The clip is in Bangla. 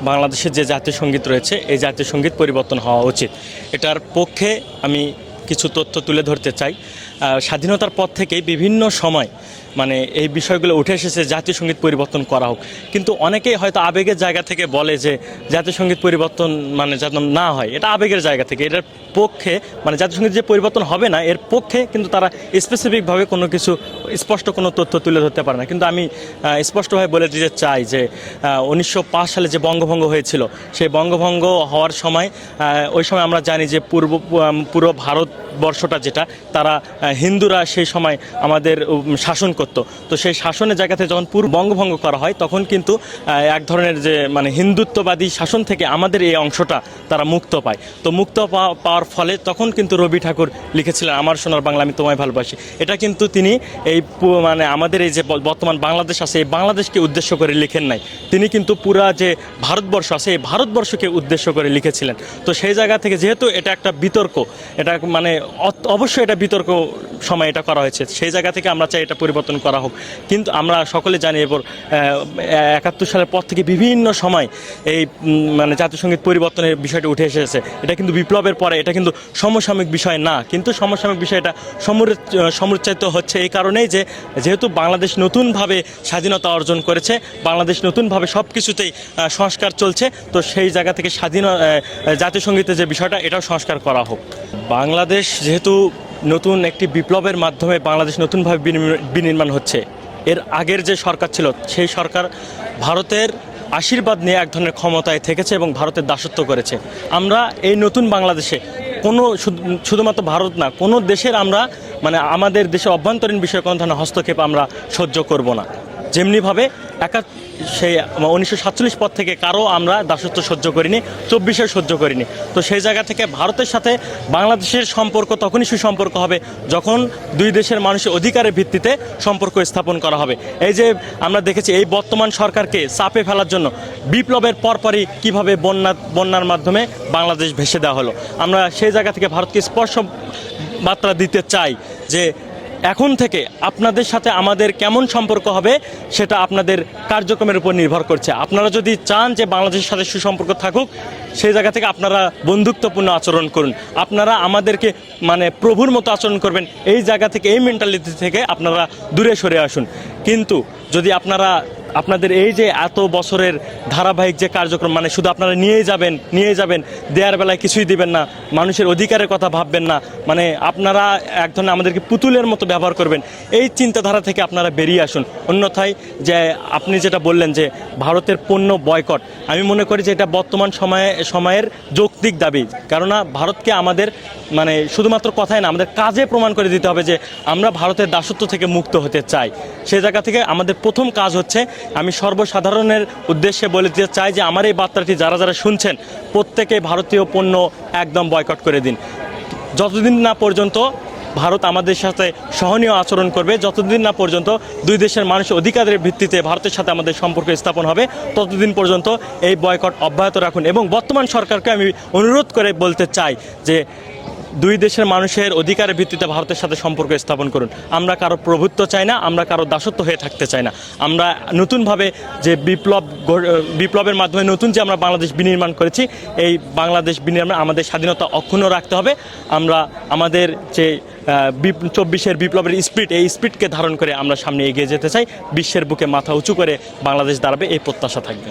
বাংলাদেশের যে জাতীয় সংগীত রয়েছে, এই জাতীয় সংগীত পরিবর্তন হওয়া উচিত। এটার পক্ষে আমি কিছু তথ্য তুলে ধরতে চাই। স্বাধীনতার পর থেকেই বিভিন্ন সময় মানে এই বিষয়গুলো উঠে এসেছে জাতীয় সংগীত পরিবর্তন করা হোক। কিন্তু অনেকেই হয়তো আবেগের জায়গা থেকে বলে যে জাতীয় সংগীত পরিবর্তন মানে যেন না হয় এটা আবেগের জায়গা থেকে। এটার পক্ষে মানে জাতীয় সংগীত যে পরিবর্তন হবে না এর পক্ষে কিন্তু তারা স্পেসিফিকভাবে কোনো কিছু স্পষ্ট কোনো তথ্য তুলে ধরতে পারে না। কিন্তু আমি স্পষ্টভাবে বলে দিতে চাই যে উনিশশো পাঁচ সালে যে বঙ্গভঙ্গ হয়েছিল সেই বঙ্গভঙ্গ হওয়ার সময় ওই সময় আমরা জানি যে পূর্ব আম, পুরো ভারতবর্ষটা যেটা তারা হিন্দুরা সেই সময় আমাদের শাসন করত। তো সেই শাসনের জায়গাতে যখন পুরো বঙ্গভঙ্গ করা হয়, তখন কিন্তু এক ধরনের যে মানে হিন্দুত্ববাদী শাসন থেকে আমাদের এই অংশটা তারা মুক্ত পায়। তো মুক্ত পাওয়া- পাওয়ার ফলে তখন কিন্তু রবি ঠাকুর লিখেছিলেন, আমার সোনার বাংলা, আমি তোমায় ভালোবাসি। এটা কিন্তু তিনি এই মানে আমাদের এই যে বর্তমান বাংলাদেশ আছে, এই বাংলাদেশকে উদ্দেশ্য করে লিখেন নাই। তিনি কিন্তু পুরা যে ভারতবর্ষ আছে, এই ভারতবর্ষকে উদ্দেশ্য করে লিখেছিলেন। তো সেই জায়গা থেকে যেহেতু এটা একটা বিতর্ক, এটা মানে অবশ্যই এটা বিতর্ক সময় এটা করা হয়েছে। সেই জায়গা থেকে আমরা চাই এটা পরিবর্তন করা হোক। কিন্তু আমরা সকলে জানি এরপর একাত্তর সালের পর থেকে বিভিন্ন সময় এই মানে জাতীয় পরিবর্তনের বিষয়টি উঠে এসেছে। এটা কিন্তু বিপ্লবের পরে, এটা কিন্তু সমসাময়িক বিষয় না। কিন্তু সমসাময়িক বিষয় এটা সমুচ্চায়িত হচ্ছে এই কারণেই যে, যেহেতু বাংলাদেশ নতুনভাবে স্বাধীনতা অর্জন করেছে, বাংলাদেশ নতুনভাবে সব কিছুতেই সংস্কার চলছে, তো সেই জায়গা থেকে স্বাধীন সঙ্গীতের যে বিষয়টা, এটাও সংস্কার করা হোক। বাংলাদেশ যেহেতু নতুন একটি বিপ্লবের মাধ্যমে বাংলাদেশ নতুনভাবে বিনির্ম- বিনির্মাণ হচ্ছে। এর আগের যে সরকার ছিল, সেই সরকার ভারতের আশীর্বাদ নিয়ে এক ধরনের ক্ষমতায় থেকেছে এবং ভারতের দাসত্ব করেছে। আমরা এই নতুন বাংলাদেশে কোনো শুধুমাত্র ভারত না, কোনো দেশের আমরা মানে আমাদের দেশে অভ্যন্তরীণ বিষয়ে কোনো ধরনের হস্তক্ষেপ আমরা সহ্য করব না। যেমনিভাবে একা সেই উনিশশো সাতচল্লিশ পর থেকে কারও আমরা দাসত্ব সহ্য করিনি চব্বিশে সহ্য করিনি। তো সেই জায়গা থেকে ভারতের সাথে বাংলাদেশের সম্পর্ক তখনই সুসম্পর্ক হবে যখন দুই দেশের মানুষের অধিকারের ভিত্তিতে সম্পর্ক স্থাপন করা হবে। এই যে আমরা দেখেছি, এই বর্তমান সরকারকে চাপে ফেলার জন্য বিপ্লবের পরপরই কীভাবে বন্যা, বন্যার মাধ্যমে বাংলাদেশ ভেসে দেওয়া হলো। আমরা সেই জায়গা থেকে ভারতকে স্পর্শ বার্তা দিতে চাই যে এখন থেকে আপনাদের সাথে আমাদের কেমন সম্পর্ক হবে সেটা আপনাদের কার্যক্রমের উপর নির্ভর করছে। আপনারা যদি চান যে বাংলাদেশের সাথে সুসম্পর্ক থাকুক, সেই জায়গা থেকে আপনারা বন্ধুত্বপূর্ণ আচরণ করুন। আপনারা আমাদেরকে মানে প্রভুর মতো আচরণ করবেন, এই জায়গা থেকে, এই মেন্টালিটি থেকে আপনারা দূরে সরে আসুন। কিন্তু যদি আপনারা, আপনাদের এই যে এত বছরের ধারাবাহিক যে কার্যক্রম মানে শুধু আপনারা নিয়েই যাবেন নিয়ে যাবেন দেওয়ার বেলায় কিছুই দিবেন না, মানুষের অধিকারের কথা ভাববেন না মানে আপনারা এক ধরনের আমাদেরকে পুতুলের মতো ব্যবহার করবেন, এই চিন্তাধারা থেকে আপনারা বেরিয়ে আসুন। অন্যথায় যে আপনি যেটা বললেন যে ভারতের পণ্য বয়কট, আমি মনে করি যে এটা বর্তমান সময়ে, সময়ের যৌক্তিক দাবি। কেননা ভারতকে আমাদের মানে শুধুমাত্র কথায় না, আমাদের কাজে প্রমাণ করে দিতে হবে যে আমরা ভারতের দাসত্ব থেকে মুক্ত হতে চাই। সে জায়গা থেকে আমাদের প্রথম কাজ হচ্ছে, আমি সর্বসাধারণের উদ্দেশ্যে বলে দিতে চাই যে আমার এই বার্তাটি যারা যারা শুনছেন, প্রত্যেকে ভারতীয় পণ্য একদম বয়কট করে দিন। যতদিন না পর্যন্ত ভারত আমাদের সাথে সহনীয় আচরণ করবে, যতদিন না পর্যন্ত দুই দেশের মানুষের অধিকারের ভিত্তিতে ভারতের সাথে আমাদের সম্পর্ক স্থাপন হবে, ততদিন পর্যন্ত এই বয়কট অব্যাহত রাখুন। এবং বর্তমান সরকারকে আমি অনুরোধ করে বলতে চাই যে দুই দেশের মানুষের অধিকারের ভিত্তিতে ভারতের সাথে সম্পর্ক স্থাপন করুন। আমরা কারও প্রভুত্ব চাই না, আমরা কারও দাসত্ব হয়ে থাকতে চাই না। আমরা নতুনভাবে যে বিপ্লব বিপ্লবের মাধ্যমে নতুন যে আমরা বাংলাদেশ বিনির্মাণ করেছি, এই বাংলাদেশ বিনির্মাণ আমাদের স্বাধীনতা অক্ষুণ্ণ রাখতে হবে। আমরা আমাদের যে চব্বিশের বিপ্লবের স্পিড, এই স্পিডকে ধারণ করে আমরা সামনে এগিয়ে যেতে চাই। বিশ্বের বুকে মাথা উঁচু করে বাংলাদেশ দাঁড়াবে, এই প্রত্যাশা থাকবে।